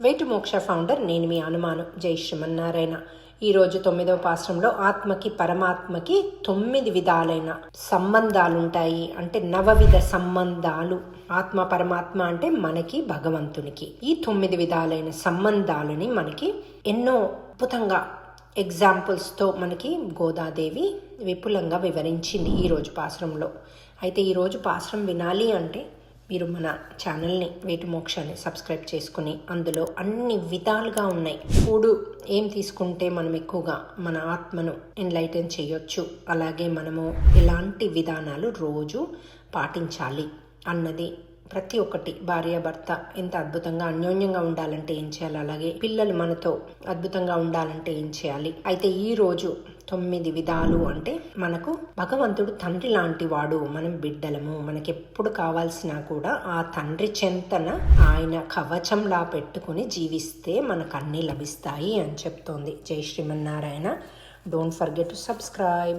వేటు మోక్ష ఫౌండర్ నేను మీ అనుమానం. జై శ్రీమన్నారాయణ. ఈరోజు తొమ్మిదవ పాశ్రంలో ఆత్మకి పరమాత్మకి తొమ్మిది విధాలైన సంబంధాలుంటాయి. అంటే నవవిధ సంబంధాలు. ఆత్మ పరమాత్మ అంటే మనకి భగవంతునికి. ఈ తొమ్మిది విధాలైన సంబంధాలని మనకి ఎన్నో అద్భుతంగా ఎగ్జాంపుల్స్తో మనకి గోదాదేవి విపులంగా వివరించింది ఈరోజు పాశ్రంలో. అయితే ఈరోజు పాశ్రం వినాలి అంటే మీరు మన ఛానల్ని వేటి మోక్షాన్ని సబ్స్క్రైబ్ చేసుకుని అందులో అన్ని విధాలుగా ఉన్నాయి. ఫుడ్ ఏం తీసుకుంటే మనం ఎక్కువగా మన ఆత్మను ఎన్లైటన్ చేయొచ్చు. అలాగే మనము ఎలాంటి విధానాలు రోజు పాటించాలి అన్నది ప్రతి ఒక్కటి భార్యాభర్త ఎంత అద్భుతంగా అన్యోన్యంగా ఉండాలంటే ఏం చేయాలి? అలాగే పిల్లలు మనతో అద్భుతంగా ఉండాలంటే ఏం చేయాలి? అయితే ఈ రోజు తొమ్మిది విధాలు అంటే మనకు భగవంతుడు తండ్రి లాంటి వాడు మనం బిడ్డలము. మనకి ఎప్పుడు కావాల్సినా కూడా ఆ తండ్రి చెంతన ఆయన కవచంలా పెట్టుకుని జీవిస్తే మనకు అన్నీ లభిస్తాయి అని చెప్తోంది. జై Srimannarayana. Don't forget to subscribe